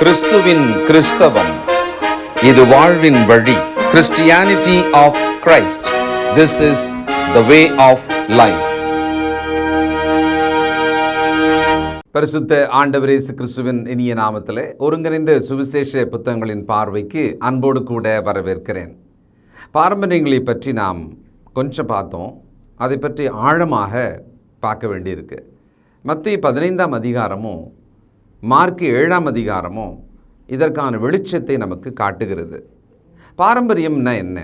கிறிஸ்துவின் கிறிஸ்தவம். இது வாழ்வின் வழி. Christianity of Christ this is the way of life பரிசுத்த ஆண்டவர் இயேசு கிறிஸ்துவின் இனிய நாமத்திலே ஒருங்கிணைந்த சுவிசேஷ புத்தகங்களின் பார்வைக்கு அன்போடு கூட வரவேற்கிறேன். பாரம்பரியங்களை பற்றி நாம் கொஞ்சம் பார்த்தோம். அதை பற்றி ஆழமாக பார்க்க வேண்டியிருக்கு. மத்திய பதினைந்தாம் அதிகாரமும் மார்க்கு ஏழாம் அதிகாரமும் இதற்கான வெளிச்சத்தை நமக்கு காட்டுகிறது. பாரம்பரியம்னா என்ன?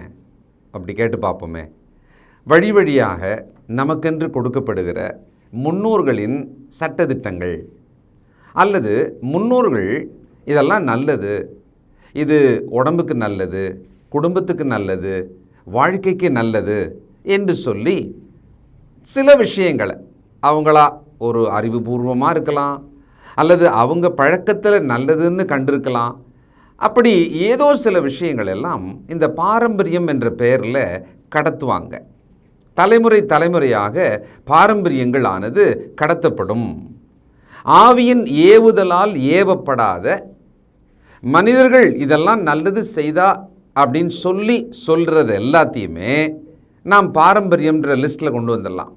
அப்படி கேட்டு பார்ப்போமே. வழி வழியாக நமக்கென்று கொடுக்கப்படுகிற முன்னோர்களின் சட்டத்திட்டங்கள். அல்லது முன்னோர்கள் இதெல்லாம் நல்லது இது உடம்புக்கு நல்லது குடும்பத்துக்கு நல்லது வாழ்க்கைக்கு நல்லது என்று சொல்லி சில விஷயங்களை அவங்களா ஒரு அறிவுபூர்வமாக இருக்கலாம் அல்லது அவங்க பழக்கத்தில் நல்லதுன்னு கண்டிருக்கலாம். அப்படி ஏதோ சில விஷயங்கள் எல்லாம் இந்த பாரம்பரியம் என்ற பெயரில் கடத்துவாங்க. தலைமுறை தலைமுறையாக பாரம்பரியங்கள் ஆனது கடத்தப்படும். ஆவியின் ஏவுதலால் ஏவப்படாத மனிதர்கள் இதெல்லாம் நல்லது செய்தா அப்படின்னு சொல்லி சொல்கிறது எல்லாத்தையுமே நாம் பாரம்பரியம்ன்ற லிஸ்ட்டில் கொண்டு வந்துடலாம்.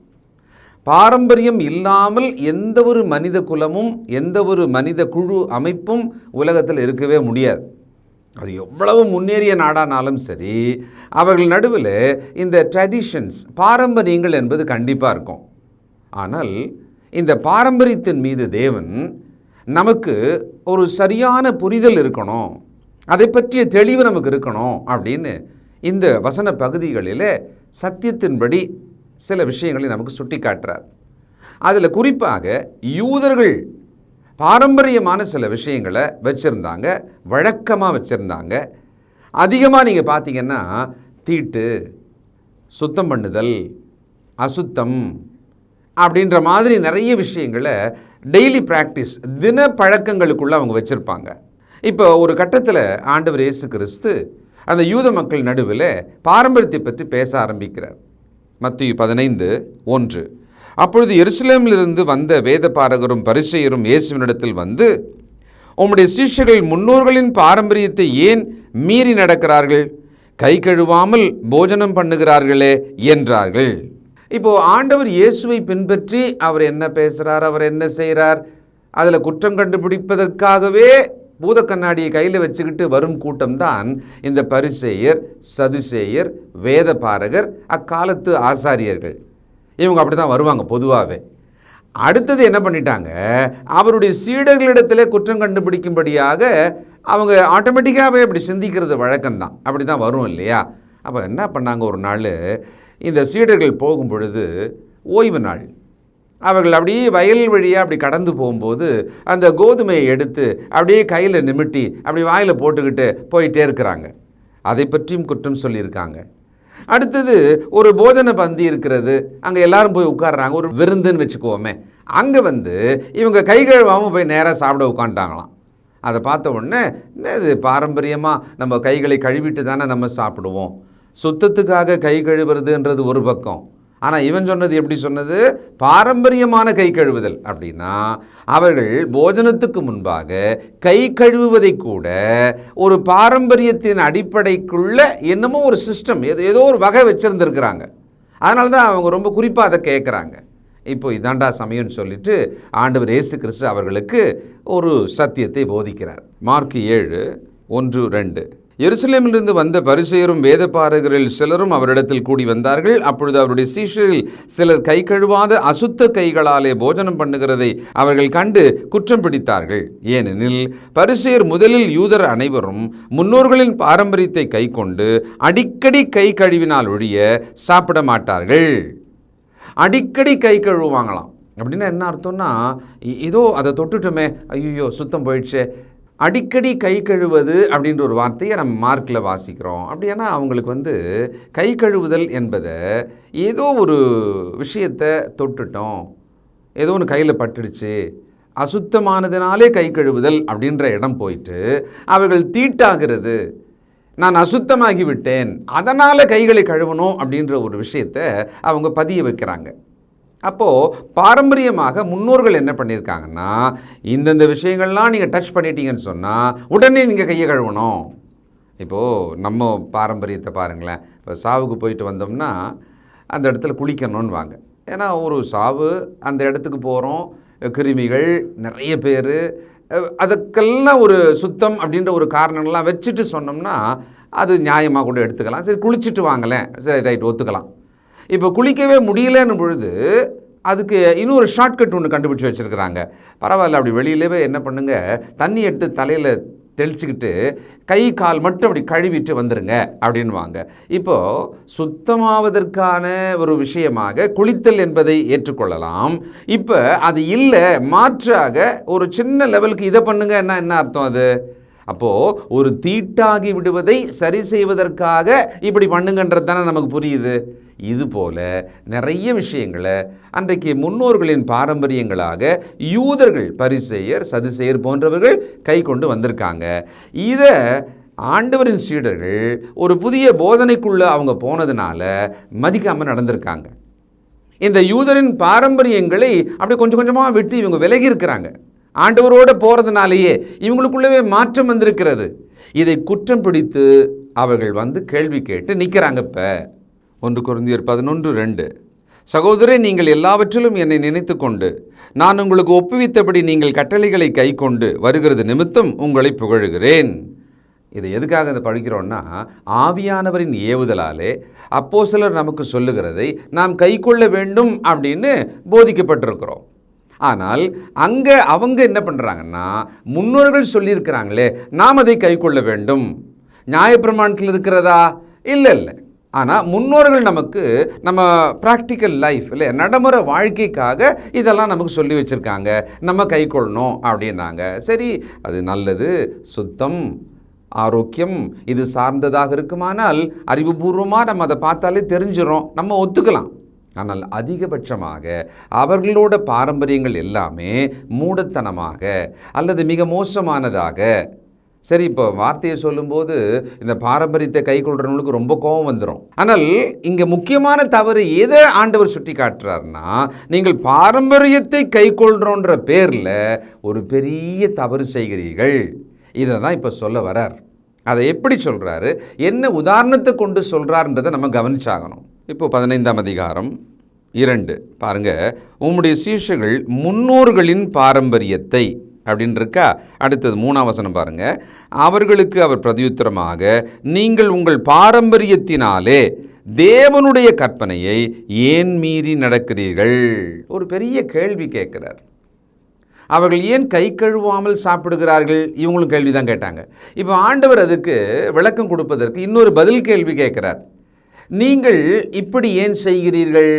பாரம்பரியம் இல்லாமல் எந்த ஒரு மனித குலமும் எந்த ஒரு மனித குழு அமைப்பும் உலகத்தில் இருக்கவே முடியாது. அது எவ்வளவு முன்னேறிய நாடானாலும் சரி அவர்கள் நடுவில் இந்த ட்ரெடிஷன்ஸ் பாரம்பரியங்கள் என்பது கண்டிப்பாக இருக்கும். ஆனால் இந்த பாரம்பரியத்தின் மீது தேவன் நமக்கு ஒரு சரியான புரிதல் இருக்கணும் அதை பற்றிய தெளிவு நமக்கு இருக்கணும் அப்படின்னு இந்த வசன பகுதிகளில் சத்தியத்தின்படி சில விஷயங்களை நமக்கு சுட்டி காட்டுறார் அதில் குறிப்பாக யூதர்கள் பாரம்பரியமான சில விஷயங்களை வச்சுருந்தாங்க வழக்கமாக வச்சுருந்தாங்க. அதிகமாக நீங்கள் பார்த்தீங்கன்னா தீட்டு சுத்தம் பண்ணுதல் அசுத்தம் அப்படின்ற மாதிரி நிறைய விஷயங்களை டெய்லி ப்ராக்டிஸ் தின பழக்கங்களுக்குள்ளே அவங்க வச்சுருப்பாங்க. இப்போ ஒரு கட்டத்தில் ஆண்டவர் இயேசு கிறிஸ்து அந்த யூத மக்கள் நடுவில் பாரம்பரியத்தை பற்றி பேச ஆரம்பிக்கிறார். மத்திய பதினைந்து ஒன்று. அப்பொழுது எருசலேமிலிருந்து வந்த வேத பாரகரும் பரிசெயரும் இயேசுவினிடத்தில் வந்து உம்முடைய சீஷர்கள் முன்னோர்களின் பாரம்பரியத்தை ஏன் மீறி நடக்கிறார்கள்? கை கழுவாமல் போஜனம் பண்ணுகிறார்களே என்றார்கள். இப்போ ஆண்டவர் இயேசுவை பின்பற்றி அவர் என்ன பேசுகிறார் அவர் என்ன செய்கிறார் அதில் குற்றம் கண்டுபிடிப்பதற்காகவே பூத கண்ணாடியை கையில் வச்சுக்கிட்டு வரும் கூட்டம்தான் இந்த பரிசேயர் சதுசேயர் வேத பாரகர் அக்காலத்து ஆசாரியர்கள். இவங்க அப்படி தான் வருவாங்க பொதுவாகவே அடுத்தது என்ன பண்ணிட்டாங்க? அவருடைய சீடர்களிடத்தில் குற்றம் கண்டுபிடிக்கும்படியாக அவங்க ஆட்டோமேட்டிக்காகவே அப்படி சிந்திக்கிறது வழக்கம்தான். அப்படி தான் வரும் இல்லையா? அப்போ என்ன பண்ணாங்க ஒரு நாள்? இந்த சீடர்கள் போகும் பொழுது ஓய்வு நாள். அவர்கள் அப்படியே வயல் வழியாக அப்படி கடந்து போகும்போது அந்த கோதுமையை எடுத்து அப்படியே கையில் நிமிட்டி அப்படி வாயில் போட்டுக்கிட்டு போயிட்டே இருக்கிறாங்க. அதை பற்றியும் குற்றம் சொல்லியிருக்காங்க. அடுத்தது ஒரு போஜன பந்தி இருக்கிறது. அங்கே எல்லாரும் போய் உட்காடுறாங்க ஒரு விருந்துன்னு வச்சுக்கோமே. அங்கே வந்து இவங்க கை கழுவாமல் போய் நேராக சாப்பிட உட்காந்துட்டாங்களாம் அதை பார்த்த உடனே என்ன இது பாரம்பரியமாக நம்ம கைகளை கழுவிட்டு தானே நம்ம சாப்பிடுவோம். சுத்தத்துக்காக கை கழுவுறதுன்றது ஒரு பக்கம். ஆனால் இவன் சொன்னது எப்படி சொன்னது? பாரம்பரியமான கை கழுவுதல். அப்படின்னா அவர்கள் போஜனத்துக்கு முன்பாக கை கழுவுவதை கூட ஒரு பாரம்பரியத்தின் அடிப்படைக்குள்ள என்னமோ ஒரு சிஸ்டம் ஏதோ ஏதோ ஒரு வகை வச்சுருந்துருக்குறாங்க. அதனால தான் அவங்க ரொம்ப குறிப்பாக அதை கேட்குறாங்க இப்போ இதாண்டா சமயம்னு சொல்லிட்டு ஆண்டவர் இயேசு கிறிஸ்து அவர்களுக்கு ஒரு சத்தியத்தை போதிக்கிறார். மார்க் ஏழு ஒன்று ரெண்டு. எருசலேமிலிருந்து வந்த பரிசெயரும் வேதப்பாரகரில் சிலரும் அவரிடத்தில் கூடி வந்தார்கள். அப்பொழுது அவருடைய சீஷரில் சிலர் கை கழுவாத அசுத்த கைகளாலே போஜனம் பண்ணுகிறதை அவர்கள் கண்டு குற்றம் பிடித்தார்கள். ஏனெனில் பரிசெயர் முதலில் யூதர் அனைவரும் முன்னோர்களின் பாரம்பரியத்தை கைக்கொண்டு அடிக்கடி கை கழுவினால் ஒழிய சாப்பிட மாட்டார்கள். அடிக்கடி கை கழுவுவாங்களாம். அப்படின்னா என்ன அர்த்தம்னா ஏதோ இதோ அதை தொட்டுட்டோமே. ஐயோ சுத்தம் போயிடுச்சே. அடிக்கடி கை கழுவது அப்படின்ற ஒரு வார்த்தையை நம்ம மார்க்கில் வாசிக்கிறோம். அப்படின்னா அவங்களுக்கு வந்து கை கழுவுதல் என்பதை ஏதோ ஒரு விஷயத்தை தொட்டுட்டோம். ஏதோ ஒன்று கையில் பட்டுடுச்சு. அசுத்தமானதுனாலே கை கழுவுதல் அப்படின்ற இடம் போயிட்டு அவர்கள் தீட்டாகிறது. நான் அசுத்தமாகி விட்டேன் அதனால் கைகளை கழுவணும் அப்படின்ற ஒரு விஷயத்தை அவங்க பதிய வைக்கிறாங்க. அப்போது பாரம்பரியமாக முன்னோர்கள் என்ன பண்ணியிருக்காங்கன்னா இந்தந்த விஷயங்கள்லாம் நீங்கள் டச் பண்ணிட்டீங்கன்னு சொன்னால் உடனே நீங்கள் கையை கழுவணும். இப்போது நம்ம பாரம்பரியத்தை பாருங்களேன். இப்போ சாவுக்கு போயிட்டு வந்தோம்னா அந்த இடத்துல குளிக்கணும்னு வாங்க. ஏன்னா ஒரு சாவு அந்த இடத்துக்கு போகிறோம் கிருமிகள் நிறைய பேர். அதுக்கெல்லாம் ஒரு சுத்தம் அப்படின்ற ஒரு காரணங்கள்லாம் வச்சுட்டு சொன்னோம்னா அது நியாயமாக கூட எடுத்துக்கலாம். சரி குளிச்சுட்டு வாங்களேன். சரி ரைட் ஒத்துக்கலாம். இப்போ குளிக்கவே முடியலன்னு பொழுது அதுக்கு இன்னொரு ஷார்ட்கட் ஒன்று கண்டுபிடிச்சி வச்சுருக்கிறாங்க. பரவாயில்ல அப்படி வெளியிலவே என்ன பண்ணுங்க? தண்ணி எடுத்து தலையில் தெளிச்சுக்கிட்டு கை கால் மட்டும் அப்படி கழுவிட்டு வந்துடுங்க அப்படின்வாங்க இப்போது சுத்தமாவதற்கான ஒரு விஷயமாக குளித்தல் என்பதை ஏற்றுக்கொள்ளலாம். இப்போ அது இல்லை மாற்றாக ஒரு சின்ன லெவலுக்கு இதை பண்ணுங்கன்னா என்ன அர்த்தம் அது? அப்போது ஒரு தீட்டாகி விடுவதை சரி செய்வதற்காக இப்படி பண்ணுங்கன்றது தானே நமக்கு புரியுது. இதுபோல் நிறைய விஷயங்களை அன்றைக்கு முன்னோர்களின் பாரம்பரியங்களாக யூதர்கள் பரிசெயர் சதுசெயர் போன்றவர்கள் கை கொண்டு வந்திருக்காங்க. இதை ஆண்டவரின் சீடர்கள் ஒரு புதிய போதனைக்குள்ளே அவங்க போனதுனால மதிக்காமல் நடந்திருக்காங்க. இந்த யூதரின் பாரம்பரியங்களை அப்படியே கொஞ்சம் கொஞ்சமாக விட்டு இவங்க விலகி இருக்கிறாங்க. ஆண்டவரோடு போகிறதுனாலேயே இவங்களுக்குள்ளவே மாற்றம் வந்திருக்கிறது. இதை குற்றம் பிடித்து அவர்கள் வந்து கேள்வி கேட்டு நிற்கிறாங்க இப்போ. ஒன்று குருந்தியர் பதினொன்று ரெண்டு. சகோதரே நீங்கள் எல்லாவற்றிலும் என்னை நினைத்து கொண்டு நான் உங்களுக்கு ஒப்புவித்தபடி நீங்கள் கட்டளைகளை கை கொண்டு வருகிறது நிமித்தம் உங்களை புகழுகிறேன். இதை எதுக்காக இதை படிக்கிறோன்னா ஆவியானவரின் ஏவுதலாலே அப்போ சிலர் நமக்கு சொல்லுகிறதை நாம் கைக்கொள்ள வேண்டும் அப்படின்னு போதிக்கப்பட்டிருக்கிறோம். ஆனால் அங்கே அவங்க என்ன பண்ணுறாங்கன்னா முன்னோர்கள் சொல்லியிருக்கிறாங்களே நாம் அதை கைக்கொள்ள வேண்டும். நியாயப்பிரமாணத்தில் இருக்கிறதா? இல்லை இல்லை ஆனால் முன்னோர்கள் நமக்கு நம்ம ப்ராக்டிக்கல் லைஃப் இல்லை நடைமுறை வாழ்க்கைக்காக இதெல்லாம் நமக்கு சொல்லி வச்சுருக்காங்க. நம்ம கைக்கொள்ளணும் அப்படின்னாங்க. சரி அது நல்லது சுத்தம் ஆரோக்கியம் இது சார்ந்ததாக இருக்குமானால் அறிவுபூர்வமாக நம்ம அதை பார்த்தாலே தெரிஞ்சிடும் நம்ம ஒத்துக்கலாம். ஆனால் அதிகபட்சமாக அவர்களோட பாரம்பரியங்கள் எல்லாமே மூடத்தனமாக அல்லது மிக மோசமானதாக சரி இப்போ வார்த்தையை சொல்லும்போது இந்த பாரம்பரியத்தை கை கொள்றவங்களுக்கு ரொம்ப கோபம் வந்துடும் ஆனால் இங்கே முக்கியமான தவறு எதை ஆண்டவர் சுட்டி காட்டுறாருன்னா நீங்கள் பாரம்பரியத்தை கை கொள்றோன்ற பேரில் ஒரு பெரிய தவறு செய்கிறீர்கள். இதை தான் இப்போ சொல்ல வரார். அதை எப்படி சொல்கிறாரு என்ன உதாரணத்தை கொண்டு சொல்கிறாருன்றதை நம்ம கவனிச்சாகணும். இப்போ பதினைந்தாம் அதிகாரம் இரண்டு. பாருங்க. உம்முடைய சீஷர்கள் முன்னோர்களின் பாரம்பரியத்தை அப்படின்னு இருக்கா அடுத்தது மூணாம் வசனம் பாருங்க. அவர்களுக்கு அவர் பிரதியுத்தரமாக நீங்கள் உங்கள் பாரம்பரியத்தினாலே தேவனுடைய கற்பனையை ஏன் மீறி நடக்கிறீர்கள்? ஒரு பெரிய கேள்வி கேட்கிறார். அவர்கள் ஏன் கை கழுவாமல் சாப்பிடுகிறார்கள்? இவங்களும் கேள்வி தான் கேட்டாங்க. இப்போ ஆண்டவர் அதுக்கு விளக்கம் கொடுப்பதற்கு இன்னொரு பதில் கேள்வி கேட்குறார். நீங்கள் இப்படி ஏன் செய்கிறீர்கள்?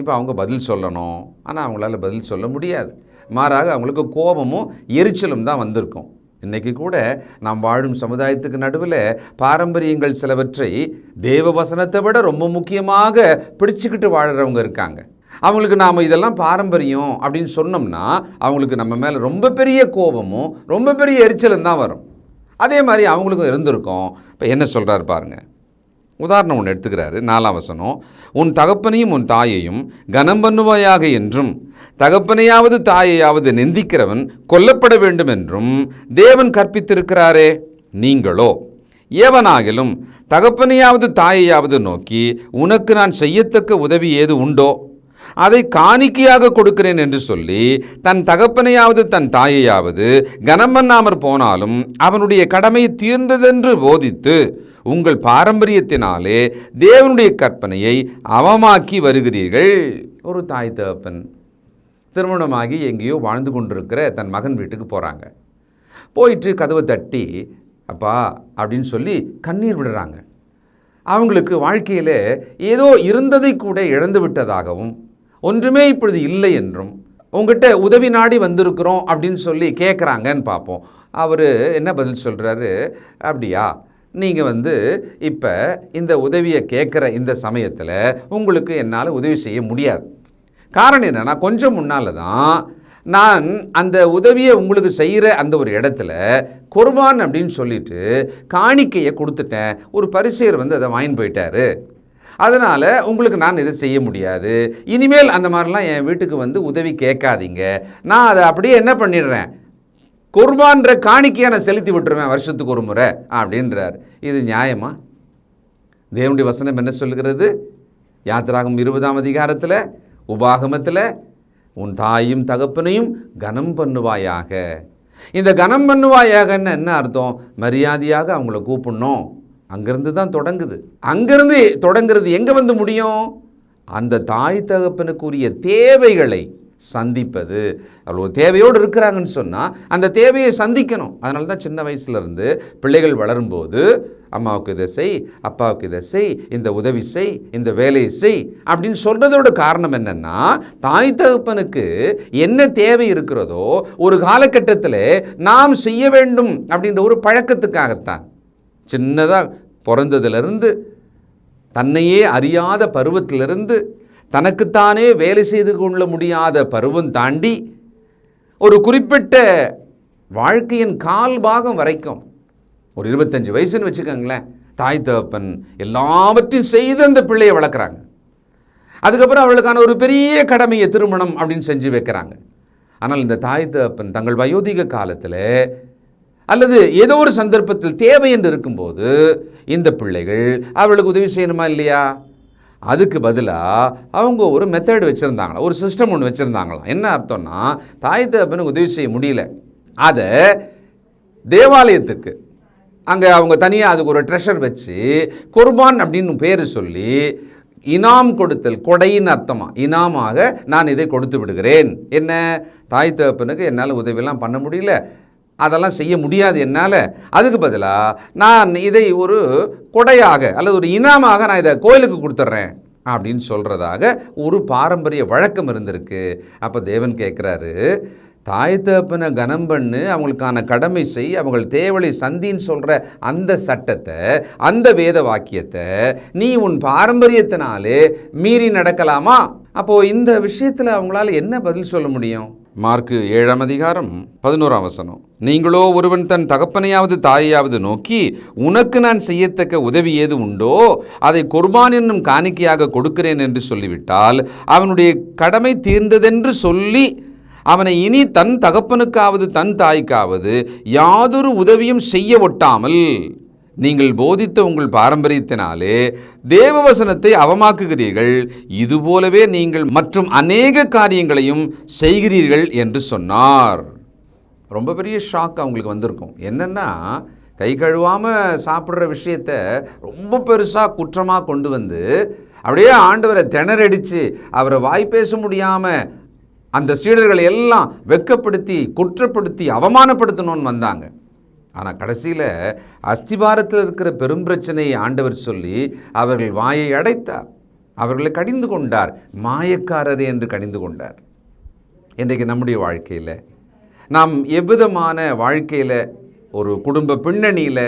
இப்போ அவங்க பதில் சொல்லணும். ஆனால் அவங்களால பதில் சொல்ல முடியாது. மாறாக அவங்களுக்கு கோபமும் எரிச்சலும் தான் வந்திருக்கும். இன்றைக்கி கூட நாம் வாழும் சமுதாயத்துக்கு நடுவில் பாரம்பரியங்கள் சிலவற்றை தேவ வசனத்தை விட ரொம்ப முக்கியமாக பிடிச்சிக்கிட்டு வாழ்கிறவங்க இருக்காங்க. அவங்களுக்கு நாம் இதெல்லாம் பாரம்பரியம் அப்படின்னு சொன்னோம்னா அவங்களுக்கு நம்ம மேலே ரொம்ப பெரிய கோபமும் ரொம்ப பெரிய எரிச்சலும் தான் வரும். அதே மாதிரி அவங்களுக்கும் இருந்திருக்கும். இப்போ என்ன சொல்கிறாரு பாருங்கள் உதாரணம் ஒன்று எடுத்துக்கிறாரு நாலாம் வசனம். உன் தகப்பனையும் உன் தாயையும் கனம் பண்ணுவாயாக என்றும் தகப்பனையாவது தாயையாவது நிந்திக்கிறவன் கொல்லப்பட வேண்டும் என்றும் தேவன் கற்பித்திருக்கிறாரே நீங்களோ. ஏவனாகிலும் தகப்பனையாவது தாயையாவது நோக்கி உனக்கு நான் செய்யத்தக்க உதவி ஏது உண்டோ? அதை காணிக்கையாக கொடுக்கிறேன் என்று சொல்லி தன் தகப்பனையாவது தன் தாயையாவது கனம் பண்ணாமற் போனாலும் அவனுடைய கடமை தீர்ந்ததென்று போதித்து உங்கள் பாரம்பரியத்தினாலே தேவனுடைய கற்பனையை அவமாக்கி வருகிறீர்கள். ஒரு தாய் தகப்பன் திருமணமாகி எங்கேயோ வாழ்ந்து கொண்டிருக்கிற தன் மகன் வீட்டுக்கு போகிறாங்க போயிட்டு கதவை தட்டி அப்பா அப்படின்னு சொல்லி கண்ணீர் விடுறாங்க. அவங்களுக்கு வாழ்க்கையில் ஏதோ இருந்ததை கூட இழந்து விட்டதாகவும் ஒன்றுமே இப்பொழுது இல்லை என்றும் உங்ககிட்ட உதவி நாடி வந்திருக்கிறோம் அப்படின்னு சொல்லி கேட்குறாங்கன்னு பார்ப்போம். அவர் என்ன பதில் சொல்கிறாரு அப்படியா நீங்கள் வந்து இப்போ இந்த உதவியை கேட்குற இந்த சமயத்தில் உங்களுக்கு என்னால் உதவி செய்ய முடியாது. காரணம் என்னென்னா கொஞ்சம் முன்னால் தான் நான் அந்த உதவியை உங்களுக்கு செய்கிற அந்த ஒரு இடத்துல குர்பான் அப்படின்னு சொல்லிட்டு காணிக்கையை கொடுத்துட்டேன். ஒரு பரிசெயர் வந்து அதை வாங்கி போயிட்டாரு. அதனால் உங்களுக்கு நான் இதை செய்ய முடியாது. இனிமேல் அந்த மாதிரிலாம் என் வீட்டுக்கு வந்து உதவி கேட்காதீங்க. நான் அதை அப்படியே என்ன பண்ணிடுறேன்? குர்பான்ற காணிக்கையை நான் செலுத்தி விட்டுருவேன் வருஷத்துக்கு ஒரு முறை அப்படின்றார். இது நியாயமா? தேவனுடைய வசனம் என்ன சொல்லுகிறது? யாத்திராகம் இருபதாம் அதிகாரத்தில் உபாகமத்தில் உன் தாயும் தகப்பனையும் கனம் பண்ணுவாயாக. இந்த கனம் பண்ணுவாயாகன்னு என்ன அர்த்தம்? மரியாதையாக அவங்கள கூப்பிடணும். அங்கேருந்து தான் தொடங்குது. அங்கேருந்து தொடங்குறது எங்கே வந்து முடியும்? அந்த தாய் தகப்பனுக்குரிய தேவைகளை சந்திப்பது. அவ்வளோ தேவையோடு இருக்கிறாங்கன்னு சொன்னால் அந்த தேவையை சந்திக்கணும். அதனால தான் சின்ன வயசுலேருந்து பிள்ளைகள் வளரும்போது அம்மாவுக்கு இதை செய் அப்பாவுக்கு இதை செய் இந்த உதவி செய் இந்த வேலையை செய் அப்படின்னு சொல்கிறதோட காரணம் என்னென்னா தாய் தகப்பனுக்கு என்ன தேவை இருக்கிறதோ ஒரு காலகட்டத்தில் நாம் செய்ய வேண்டும் அப்படின்ற ஒரு பழக்கத்துக்காகத்தான். சின்னதாக பிறந்ததுலேருந்து தன்னையே அறியாத பருவத்திலிருந்து தனக்குத்தானே வேலை செய்து கொள்ள முடியாத பருவம் தாண்டி ஒரு குறிப்பிட்ட வாழ்க்கையின் கால் பாகம் வரைக்கும் ஒரு இருபத்தஞ்சு வயசுன்னு வச்சுக்கோங்களேன் தாய் தகப்பன் எல்லாவற்றையும் செய்து அந்த பிள்ளையை வளர்க்குறாங்க. அதுக்கப்புறம் அவளுக்கான ஒரு பெரிய கடமையை திருமணம் அப்படின்னு செஞ்சு வைக்கிறாங்க. ஆனால் இந்த தாய் தகப்பன் தங்கள் வயோதிக காலத்தில் அல்லது ஏதோ ஒரு சந்தர்ப்பத்தில் தேவை என்று இருக்கும்போது இந்த பிள்ளைகள் அவளுக்கு உதவி செய்யணுமா இல்லையா? அதுக்கு பதிலாக அவங்க ஒரு மெத்தட் வச்சுருந்தாங்களா ஒரு சிஸ்டம் ஒன்று வச்சுருந்தாங்களாம். என்ன அர்த்தம்னா தாய் தகப்பனுக்கு உதவி செய்ய முடியல. அதை தேவாலயத்துக்கு அங்கே அவங்க தனியாக அதுக்கு ஒரு ட்ரெஷர் வச்சு குர்பான் அப்படின்னு பேர் சொல்லி இனாம் கொடுத்தல் கொடையின் அர்த்தமாக இனாமாக நான் இதை கொடுத்து விடுகிறேன். என்ன? தாய் தகப்பனுக்கு என்னால் உதவியெல்லாம் பண்ண முடியல. அதெல்லாம் செய்ய முடியாது என்னால். அதுக்கு பதிலாக நான் இதை ஒரு கொடையாக அல்லது ஒரு இனாமாக நான் இதை கோயிலுக்கு கொடுத்துட்றேன் அப்படின்னு சொல்கிறதாக ஒரு பாரம்பரிய வழக்கம் இருந்திருக்கு. அப்போ தேவன் கேட்குறாரு தாய் தகப்பனை கனம் பண்ணு அவங்களுக்கான கடமை செய் அவங்கள் தேவலை சந்தின்னு சொல்கிற அந்த சட்டத்தை அந்த வேத வாக்கியத்தை நீ உன் பாரம்பரியத்தினாலே மீறி நடக்கலாமா? அப்போது இந்த விஷயத்தில் அவங்களால என்ன பதில் சொல்ல முடியும்? மார்க்கு ஏழாம் அதிகாரம் பதினோராம் வசனம். நீங்களோ ஒருவன் தன் தகப்பனையாவது தாயையாவது நோக்கி உனக்கு நான் செய்யத்தக்க உதவி ஏது உண்டோ அதை குர்பான் என்னும் காணிக்கையாக கொடுக்கிறேன் என்று சொல்லிவிட்டால் அவனுடைய கடமை தீர்ந்ததென்று சொல்லி அவனை இனி தன் தகப்பனுக்காவது தன் தாய்க்காவது யாதொரு உதவியும் செய்ய ஒட்டாமல் நீங்கள் போதித்த உங்கள் பாரம்பரியத்தினாலே தேவவசனத்தை அவமாக்குகிறீர்கள். இதுபோலவே நீங்கள் மற்றும் அநேக காரியங்களையும் செய்கிறீர்கள் என்று சொன்னார். ரொம்ப பெரிய ஷாக் அவங்களுக்கு வந்திருக்கும். என்னென்னா கை கழுவாமல் சாப்பிட்ற விஷயத்த ரொம்ப பெருசாக குற்றமாக கொண்டு வந்து அப்படியே ஆண்டவரை திணறடிச்சு அவரை வாய் பேச முடியாமல் அந்த சீடர்களை எல்லாம் வெட்கப்படுத்தி குற்றப்படுத்தி அவமானப்படுத்தணும்னு வந்தாங்க. ஆனால் கடைசியில் அஸ்திபாரத்தில் இருக்கிற பெரும் பிரச்சனையை ஆண்டவர் சொல்லி அவர்கள் வாயை அடைத்தார். அவர்களை கடிந்து கொண்டார். மாயக்காரரே என்று கடிந்து கொண்டார். இன்றைக்கு நம்முடைய வாழ்க்கையில் நாம் எவ்விதமான வாழ்க்கையில் ஒரு குடும்ப பின்னணியில்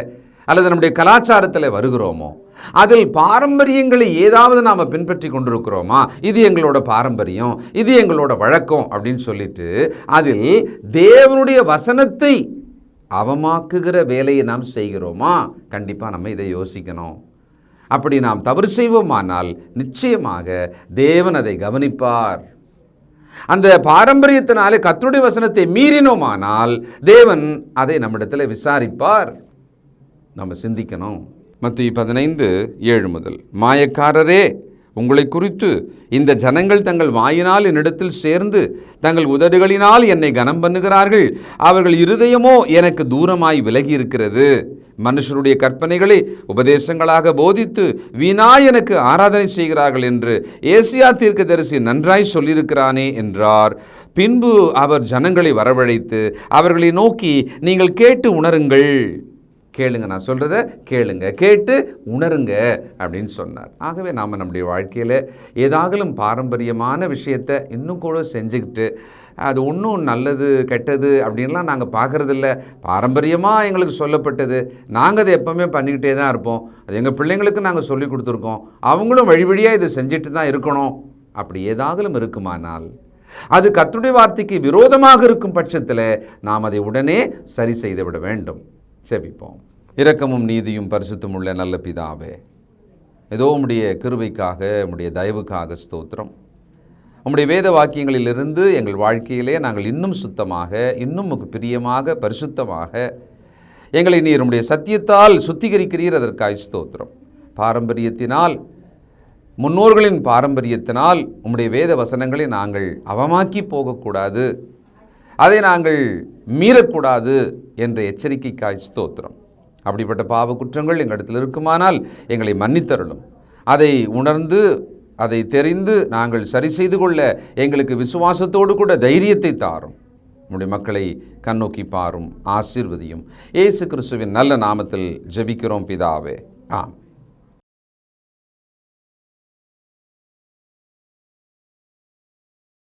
அல்லது நம்முடைய கலாச்சாரத்தில் வருகிறோமோ அதில் பாரம்பரியங்களை ஏதாவது நாம் பின்பற்றி கொண்டிருக்கிறோமா? இது எங்களோட பாரம்பரியம் இது எங்களோட வழக்கம் அப்படின்னு சொல்லிட்டு அதில் தேவனுடைய வசனத்தை அவமாக்குகிற வேலையை நாம் செய்கிறோமா? கண்டிப்பாக நம்ம இதை யோசிக்கணும். அப்படி நாம் தவறு செய்வோமானால் நிச்சயமாக தேவன் அதை கவனிப்பார். அந்த பாரம்பரியத்தினாலே கர்த்தருடைய வசனத்தை மீறினோமானால் தேவன் அதை நம்மிடத்தில் விசாரிப்பார். நம்ம சிந்திக்கணும். மத்திய பதினைந்து ஏழு முதல் மாயக்காரரே உங்களை குறித்து இந்த ஜனங்கள் தங்கள் வாயினால் என்னிடத்தில் சேர்ந்து தங்கள் உதடுகளினால் என்னை கனம் பண்ணுகிறார்கள். அவர்கள் இருதயமோ எனக்கு தூரமாய் விலகி இருக்கிறது மனுஷருடைய கற்பனைகளை உபதேசங்களாக போதித்து வீணா எனக்கு ஆராதனை செய்கிறார்கள் என்று ஏசியா தீர்க்கதரிசி நன்றாய் சொல்லியிருக்கிறானே என்றார். பின்பு அவர் ஜனங்களை வரவழைத்து அவர்களை நோக்கி நீங்கள் கேட்டு உணருங்கள். கேளுங்க நான் சொல்கிறத கேளுங்க கேட்டு உணருங்க அப்படின்னு சொன்னார். ஆகவே நாம் நம்முடைய வாழ்க்கையில் ஏதாகலும் பாரம்பரியமான விஷயத்தை இன்னும் கூட செஞ்சுக்கிட்டு அது ஒன்றும் நல்லது கெட்டது அப்படின்லாம் நாங்கள் பார்க்குறதில்ல. பாரம்பரியமாக எங்களுக்கு சொல்லப்பட்டது. நாங்கள் அதை எப்போவுமே பண்ணிக்கிட்டே தான் இருப்போம். அது எங்கள் பிள்ளைங்களுக்கு நாங்கள் சொல்லி கொடுத்துருக்கோம். அவங்களும் வழி வழியாக இதை செஞ்சுட்டு தான் இருக்கணும். அப்படி ஏதாகலும் இருக்குமானால் அது கத்துடைய வார்த்தைக்கு விரோதமாக இருக்கும் பட்சத்தில் நாம் அதை உடனே சரி செய்து விட வேண்டும். செபிப்போம். இரக்கமும் நீதியும் பரிசுத்தமுள்ள நல்ல பிதாவே ஏதோ உம்முடைய கிருபைக்காக உம்முடைய தயவுக்காக ஸ்தோத்திரம். உம்முடைய வேத வாக்கியங்களிலிருந்து எங்கள் வாழ்க்கையிலே நாங்கள் இன்னும் சுத்தமாக இன்னும் பிரியமாக பரிசுத்தமாக எங்களை நீர் உம்முடைய சத்தியத்தால் சுத்திகரிக்கிறீர் அதற்காய் ஸ்தோத்திரம். பாரம்பரியத்தினால் முன்னோர்களின் பாரம்பரியத்தினால் உம்முடைய வேத வசனங்களை நாங்கள் அவமாக்கி போகக்கூடாது. அதை நாங்கள் மீறக்கூடாது என்ற எச்சரிக்கைக்காய் ஸ்தோத்திரம். அப்படிப்பட்ட பாவ குற்றங்கள் எங்களிடத்தில் இருக்குமானால் எங்களை மன்னித்தருளும். அதை உணர்ந்து அதை தெரிந்து நாங்கள் சரி செய்து கொள்ள எங்களுக்கு விசுவாசத்தோடு கூட தைரியத்தை தாரும். நம்முடைய மக்களை கண்ணோக்கி பாரும் ஆசிர்வதியும். இயேசு கிறிஸ்துவின் நல்ல நாமத்தில் ஜெபிக்கிறோம் பிதாவே. ஆம்